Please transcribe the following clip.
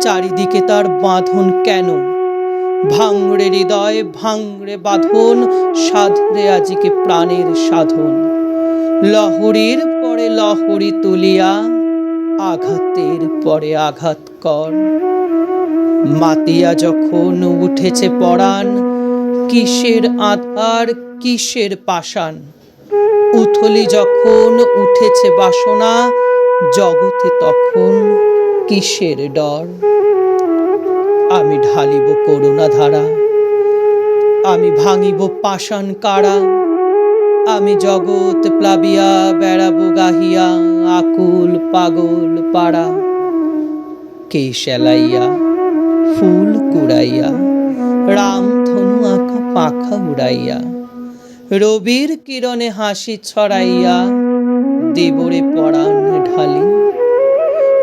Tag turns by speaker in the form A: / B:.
A: চারিদিকে তার বাঁধন কেন? ভাঙড়ে হৃদয়, ভাঙড়ে বাঁধন সাধরে আজিকে প্রাণের সাধন। লহরীর পরে লহরী তুলিয়া, আঘাতের পরে আঘাত কর। মাতিয়া যখন উঠেছে পরাণ, কিসের আধার, কিসের পাষাণ? উথলি যখন উঠেছে বাসনা, জগতে তখন কিসের ডর? আমি ঢালিব করুণা ধারা আমি ভাঙিব পাষাণ কারা, আমি জগৎ প্লাবিয়া বেড়াবো গাহিয়া আকুল পাগল পাড়া। কে সেলাইয়া ফুল কুড়াইয়া, রাম ধনু আঁকা পাখা উড়াইয়া, রবির কিরণে হাসি ছড়াইয়া দেবরে পরাণ ঢালি।